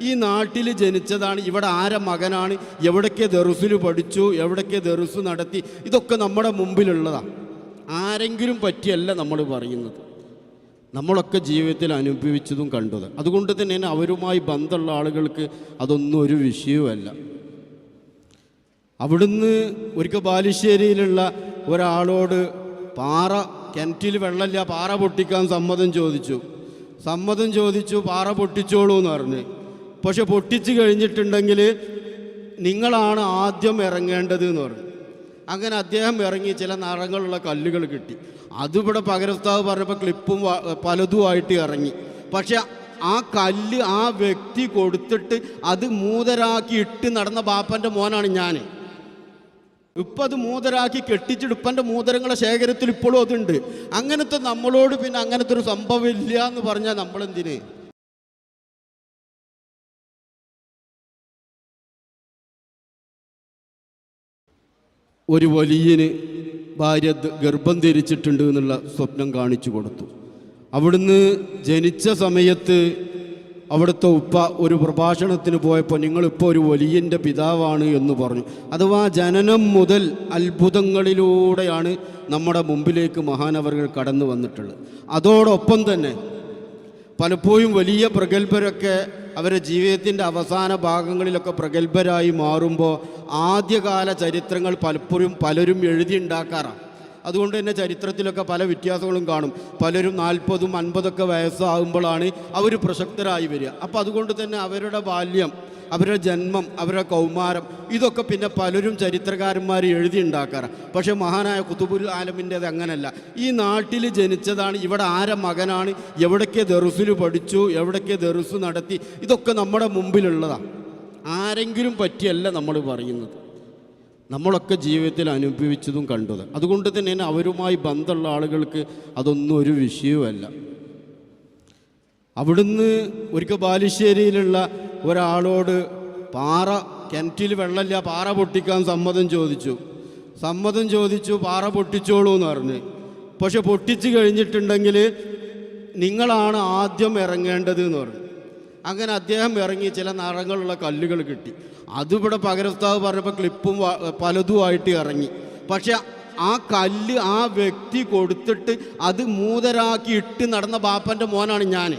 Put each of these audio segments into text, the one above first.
ഈ നാട്ടിൽ ജനിച്ചതാണ്. ഇവിടെ ആരെ മകനാണ്? എവിടൊക്കെ ദെറുസിൽ പഠിച്ചു? എവിടൊക്കെ ദെറുസ് നടത്തി? ഇതൊക്കെ നമ്മുടെ മുമ്പിലുള്ളതാണ് ആരെങ്കിലും പറ്റിയല്ല നമ്മൾ പറയുന്നത്. നമ്മളൊക്കെ ജീവിതത്തിൽ അനുഭവിച്ചതും കണ്ടത്. അതുകൊണ്ട് തന്നെ അവരുമായി ബന്ധമുള്ള ആളുകൾക്ക് അതൊന്നും ഒരു വിഷയവുമല്ല അവിടുന്ന് ഒരിക്കൽ ബാലുശ്ശേരിയിലുള്ള ഒരാളോട് പാറ കിണറ്റിൽ വെള്ളമില്ല പാറ പൊട്ടിക്കാൻ സമ്മതം ചോദിച്ചു. സമ്മതം ചോദിച്ചു പാറ പൊട്ടിച്ചോളൂ എന്ന് പറഞ്ഞ്. പക്ഷെ പൊട്ടിച്ച് കഴിഞ്ഞിട്ടുണ്ടെങ്കിൽ നിങ്ങളാണ് ആദ്യം ഇറങ്ങേണ്ടത് എന്ന് പറഞ്ഞു. അങ്ങനെ അദ്ദേഹം ഇറങ്ങി ചില നിറങ്ങളുള്ള കല്ലുകൾ കിട്ടി. അതിവിടെ പകരത്താവ് പറഞ്ഞപ്പോൾ ക്ലിപ്പും പലതുമായിട്ട് ഇറങ്ങി. പക്ഷെ ആ കല്ല് ആ വ്യക്തി കൊടുത്തിട്ട് അത് മൂതരാക്കി ഇട്ട് നടന്ന ബാപ്പന്റെ മോനാണ് ഞാൻ ഇപ്പം അത് മൂതരാക്കി കെട്ടിച്ചിട്ട് ഇപ്പന്റെ മൂതരങ്ങളെ ശേഖരത്തിൽ ഇപ്പോഴും അതുണ്ട്. അങ്ങനത്തെ നമ്മളോട് പിന്നെ അങ്ങനത്തെ ഒരു സംഭവം ഇല്ല എന്ന് പറഞ്ഞാൽ നമ്മളെന്തിന്? ഒരു വലിയന് ഭാര്യ ഗർഭം ധരിച്ചിട്ടുണ്ട് എന്നുള്ള സ്വപ്നം കാണിച്ചു കൊടുത്തു. അവിടുന്ന് ജനിച്ച സമയത്ത് അവിടുത്തെ ഉപ്പ ഒരു പ്രഭാഷണത്തിന് പോയപ്പോൾ നിങ്ങളിപ്പോൾ ഒരു വലിയന്റെ പിതാവാണ് എന്ന് പറഞ്ഞു. അഥവാ ജനനം മുതൽ അത്ഭുതങ്ങളിലൂടെയാണ് നമ്മുടെ മുമ്പിലേക്ക് മഹാനവറുകൾ കടന്നു വന്നിട്ടുള്ളത്. അതോടൊപ്പം തന്നെ പലപ്പോഴും വലിയ പ്രഗത്ഭരൊക്കെ അവരുടെ ജീവിതത്തിന്റെ അവസാന ഭാഗങ്ങളിലൊക്കെ പ്രഗത്ഭരായി മാറുമ്പോൾ ആദ്യകാല ചരിത്രങ്ങൾ പലപ്പോഴും പലരും എഴുതിയുണ്ടാക്കാറാണ് അതുകൊണ്ട് തന്നെ ചരിത്രത്തിലൊക്കെ പല വ്യത്യാസങ്ങളും കാണും. പലരും നാൽപ്പതും അൻപതൊക്കെ വയസ്സാകുമ്പോഴാണ് അവർ പ്രസക്തരായി വരിക. അപ്പോൾ അതുകൊണ്ട് തന്നെ അവരുടെ ബാല്യം അവരുടെ ജന്മം അവരുടെ കൗമാരം ഇതൊക്കെ പിന്നെ പലരും ചരിത്രകാരന്മാർ എഴുതിയുണ്ടാക്കാറ്. പക്ഷെ മഹാനായ കുത്തുബുൽ ആലമിന്റേത് അങ്ങനല്ല. ഈ നാട്ടിൽ ജനിച്ചതാണ് ഇവിടെ ആരെ മകനാണ് എവിടൊക്കെ ദെറുസിൽ പഠിച്ചു എവിടൊക്കെ ദെറുസ് നടത്തി ഇതൊക്കെ നമ്മുടെ മുമ്പിലുള്ളതാണ് ആരെങ്കിലും പറ്റിയല്ല നമ്മൾ പറയുന്നത്. നമ്മളൊക്കെ ജീവിതത്തിൽ അനുഭവിച്ചതും കണ്ടത്. അതുകൊണ്ട് തന്നെ അവരുമായി ബന്ധമുള്ള ആളുകൾക്ക് അതൊന്നും ഒരു വിഷയവുമല്ല. അവിടുന്ന് ഒരിക്കൽ ബാലുശ്ശേരിയിലുള്ള ഒരാളോട് പാറ കിണറ്റിൽ വെള്ളമില്ല പാറ പൊട്ടിക്കാൻ സമ്മതം ചോദിച്ചു. സമ്മതം ചോദിച്ചു പാറ പൊട്ടിച്ചോളൂ എന്ന് പറഞ്ഞ്. പക്ഷെ പൊട്ടിച്ചു കഴിഞ്ഞിട്ടുണ്ടെങ്കിൽ നിങ്ങളാണ് ആദ്യം ഇറങ്ങേണ്ടത് എന്ന് പറഞ്ഞു. അങ്ങനെ അദ്ദേഹം ഇറങ്ങി ചില നിറങ്ങളുള്ള കല്ലുകൾ കിട്ടി. അതിവിടെ പകരസ്ഥാവ് പറഞ്ഞപ്പോൾ ക്ലിപ്പും പലതുമായിട്ട് ഇറങ്ങി. പക്ഷെ ആ കല്ല് ആ വ്യക്തി കൊടുത്തിട്ട് അത് മൂതരാക്കി ഇട്ട് നടന്ന ബാപ്പന്റെ മോനാണ് ഞാൻ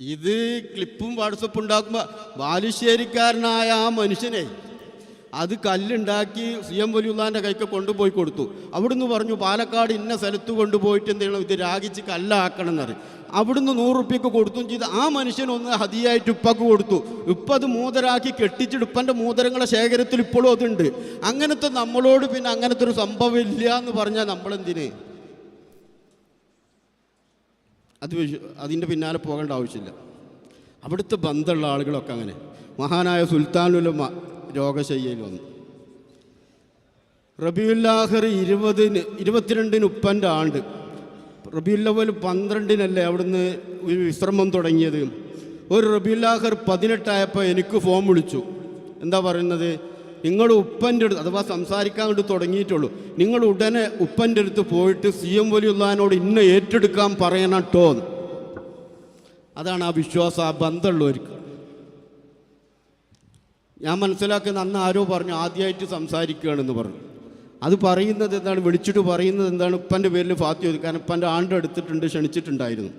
ഇത് ക്ലിപ്പും വാട്സപ്പും ഉണ്ടാക്കുമ്പോൾ ബാലുശ്ശേരിക്കാരനായ ആ മനുഷ്യനെ അത് കല്ലുണ്ടാക്കി സി എം വലിയുള്ളാന്റെ കൈക്ക് കൊണ്ടുപോയി കൊടുത്തു. അവിടുന്ന് പറഞ്ഞു പാലക്കാട് ഇന്ന സ്ഥലത്ത് കൊണ്ടുപോയിട്ട് എന്ത് ചെയ്യണം ഇത് രാഗിച്ച് കല്ലാക്കണം എന്നറി അവിടുന്ന് നൂറ് റുപ്യക്ക് കൊടുത്തും ചെയ്ത് ആ മനുഷ്യനൊന്ന് ഹതിയായിട്ട് ഉപ്പക്ക് കൊടുത്തു. ഉപ്പ അത് മൂതരാക്കി കെട്ടിച്ചിട്ട് ഉപ്പന്റെ മൂതരങ്ങളെ ശേഖരത്തിൽ ഇപ്പോഴും അതുണ്ട്. അങ്ങനത്തെ നമ്മളോട് പിന്നെ അങ്ങനത്തെ ഒരു സംഭവം ഇല്ല എന്ന് പറഞ്ഞാൽ നമ്മളെന്തിന്? അത് അതിന്റെ പിന്നാലെ പോകേണ്ട ആവശ്യമില്ല. അവിടുത്തെ ബന്ധമുള്ള ആളുകളൊക്കെ അങ്ങനെ. മഹാനായ സുൽത്താനുലമ രോഗശയ്യയിൽ വന്നു. റബിയുല്ലാഹർ ഇരുപതിന് ഇരുപത്തിരണ്ടിന് ഉപ്പന്റെ ആണ്ട്. റബിയുല്ലവൽ പന്ത്രണ്ടിനല്ലേ അവിടുന്ന് ഒരു വിശ്രമം തുടങ്ങിയത്. ഒരു റബിയുല്ലാഹർ പതിനെട്ടായപ്പോൾ എനിക്ക് ഫോം വിളിച്ചു. എന്താ പറയുന്നത്? നിങ്ങൾ ഉപ്പന്റെ അടുത്ത് അഥവാ സംസാരിക്കാൻ വേണ്ടി തുടങ്ങിയിട്ടുള്ളൂ. നിങ്ങൾ ഉടനെ ഉപ്പന്റെ അടുത്ത് പോയിട്ട് സി എം വലിയുള്ളതിനോട് ഇന്ന ഏറ്റെടുക്കാൻ പറയണം കേട്ടോ അതാണ് ആ വിശ്വാസം ആ ബന്ധമുള്ളവർക്ക്. ഞാൻ മനസ്സിലാക്കുന്ന അന്ന് ആരോ പറഞ്ഞു ആദ്യമായിട്ട് സംസാരിക്കുകയാണെന്ന് പറഞ്ഞു. അത് പറയുന്നത് എന്താണ് വിളിച്ചിട്ട് പറയുന്നത് എന്താണ് ഉപ്പന്റെ പേരിൽ ഫാത്തി കാരണം ഉപ്പന്റെ ആണ്ട് എടുത്തിട്ടുണ്ട് ക്ഷണിച്ചിട്ടുണ്ടായിരുന്നു.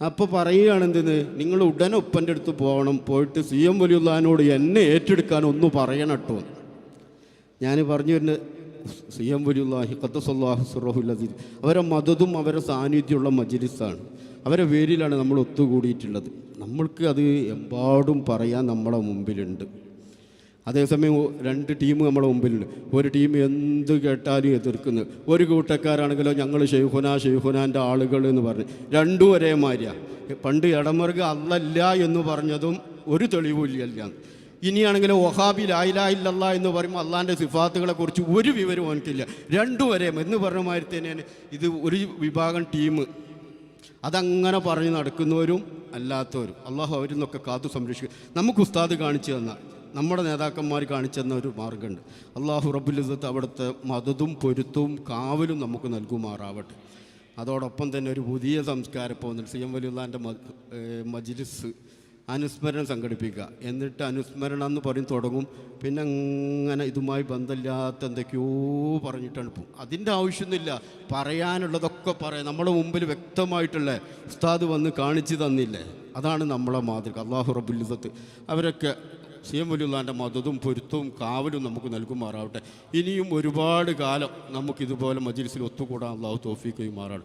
അപ്പോൾ പറയുകയാണ് എന്തെന്ന് നിങ്ങൾ ഉടനെ ഉപ്പന്റെ അടുത്ത് പോകണം പോയിട്ട് സി എം വലിയുള്ളഹാനോട് എന്നെ ഏറ്റെടുക്കാൻ ഒന്ന് പറയണം കേട്ടോ. ഞാൻ പറഞ്ഞു തന്നെ സി എം വലിയുള്ളാഹി ഖത്തസല്ലാഹു സുറഹുല്ലദീൻ അവരെ മതതും അവരെ സാന്നിധ്യമുള്ള മജിലിസാണ്. അവരെ പേരിലാണ് നമ്മൾ ഒത്തുകൂടിയിട്ടുള്ളത്. നമ്മൾക്ക് അത് എമ്പാടും പറയാൻ നമ്മുടെ മുമ്പിലുണ്ട്. അതേസമയം രണ്ട് ടീം നമ്മുടെ മുമ്പിലുണ്ട്. ഒരു ടീം എന്ത് കേട്ടാലും എതിർക്കുന്നു. ഒരു കൂട്ടക്കാരാണെങ്കിലോ ഞങ്ങൾ ഷെയ്ഖുന ഷെയ്ഖുനാന്റെ ആളുകൾ എന്ന് പറഞ്ഞ്. രണ്ടും ഒരേമാതിരിയാണ് പണ്ട് ഇടമറുക അല്ലല്ല എന്ന് പറഞ്ഞതും ഒരു തെളിവില്ല ഇനിയാണെങ്കിൽ ഒഹാബി ലായിലായില്ലല്ല എന്ന് പറയുമ്പോൾ അള്ളാന്റെ സിഫാത്തുകളെ കുറിച്ച് ഒരു വിവരവും എനിക്കില്ല രണ്ടു ഒരേ എന്ന് പറഞ്ഞ മാതിരി തന്നെയാണ് ഇത് ഒരു വിഭാഗം ടീം. അതങ്ങനെ പറഞ്ഞ് നടക്കുന്നവരും അല്ലാത്തവരും. അള്ളാഹു അവരിൽ നിന്നൊക്കെ കാത്തു സംരക്ഷിക്കും. നമുക്ക് ഉസ്താദ് കാണിച്ചു തന്ന. നമ്മുടെ നേതാക്കന്മാർ കാണിച്ചെന്ന ഒരു മാർഗമുണ്ട് അള്ളാഹു റബുലിസത്ത് അവിടുത്തെ മതതും പൊരുത്തവും കാവലും നമുക്ക് നൽകുമാറാവട്ടെ. അതോടൊപ്പം തന്നെ ഒരു പുതിയ സംസ്കാരം പോകുന്നുണ്ട് സി എം വലിയുള്ളാന്റെ മജ്ലിസ് അനുസ്മരണം സംഘടിപ്പിക്കുക. എന്നിട്ട് അനുസ്മരണം എന്ന് പറയും തുടങ്ങും. പിന്നെ അങ്ങനെ ഇതുമായി ബന്ധമില്ലാത്ത എന്തൊക്കെയോ പറഞ്ഞിട്ടാണ് പോകും അതിന്റെ ആവശ്യമൊന്നുമില്ല. പറയാനുള്ളതൊക്കെ പറയാം. നമ്മുടെ മുമ്പിൽ വ്യക്തമായിട്ടുള്ള ഉസ്താദ് വന്ന് കാണിച്ചു തന്നില്ലേ? അതാണ് നമ്മളെ മാതൃക. അള്ളാഹു റബുലിസത്ത് അവരൊക്കെ സി എം വലിയുള്ളാന്റെ മതവും പൊരുത്തവും കാവലും നമുക്ക് നൽകുമാറാവട്ടെ. ഇനിയും ഒരുപാട് കാലം നമുക്കിതുപോലെ മജിൽസിൽ ഒത്തുകൂടാനുള്ള തോഫിക്കുമാറാണ്